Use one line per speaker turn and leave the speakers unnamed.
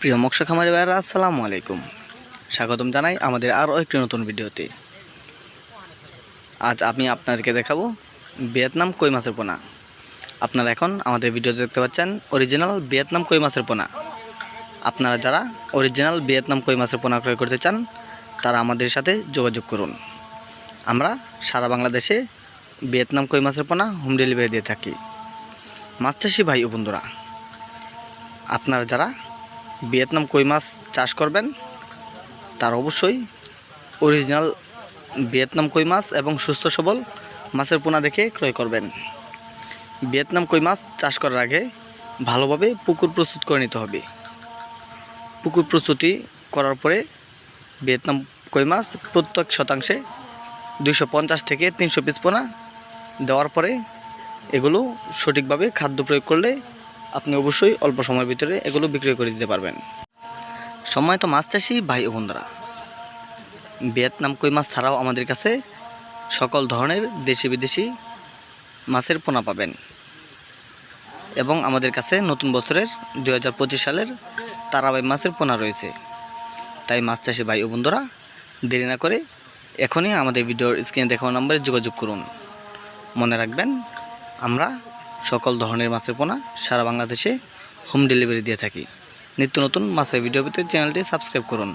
প্রিয় মৎস্য খামারি ভাইরা আসসালামু আলাইকুম। স্বাগতম জানাই আমাদের আরও একটি নতুন ভিডিওতে। আজ আমি আপনাদেরকে দেখাবো ভিয়েতনাম কই মাছের পোনা। আপনারা এখন আমাদের ভিডিওতে দেখতে পাচ্ছেন অরিজিনাল ভিয়েতনাম কই মাছের পোনা। আপনারা যারা অরিজিনাল ভিয়েতনাম কই মাছের পোনা ক্রয় করতে চান, তারা আমাদের সাথে যোগাযোগ করুন। আমরা সারা বাংলাদেশে ভিয়েতনাম কই মাছের পোনা হোম ডেলিভারি দিয়ে থাকি। মাছ চাষি ভাই ও বন্ধুরা, আপনারা যারা ভিয়েতনাম কই মাছ চাষ করবেন? তার অবশ্যই অরিজিনাল ভিয়েতনাম কই মাছ এবং সুস্থ সবল মাছের পোনা দেখে ক্রয় করবেন। ভিয়েতনাম কই মাছ চাষ করার আগে ভালোভাবে পুকুর প্রস্তুত করে নিতে হবে। পুকুর প্রস্তুতি করার পরে ভিয়েতনাম কই মাছ প্রত্যেক শতাংশে দুইশো পঞ্চাশ থেকে তিনশো পিস পোনা দেওয়ার পরে এগুলো সঠিকভাবে খাদ্য প্রয়োগ করলে আপনি অবশ্যই অল্প সময়ের ভিতরে এগুলো বিক্রয় করে দিতে পারবেন। সময় তো মাছ চাষি ভাই ও বন্ধুরা ভিয়েতনাম কই মাছ ছাড়াও আমাদের কাছে সকল ধরনের দেশি বিদেশি মাছের পোনা পাবেন এবং আমাদের কাছে নতুন বছরের দুই হাজার পঁচিশ সালের তারাবাই মাছের পোনা রয়েছে। তাই মাছ চাষি ভাই ও বন্ধুরা দেরি না করে এখনই আমাদের ভিডিওর স্ক্রিনে দেখানো নম্বরে যোগাযোগ করুন। মনে রাখবেন, আমরা সকল ধরনের মাছের পোনা সারা বাংলাদেশে হোম ডেলিভারি দিয়ে থাকি। নিত্য নতুন মাছের ভিডিও পেতে চ্যানেলটি সাবস্ক্রাইব করুন।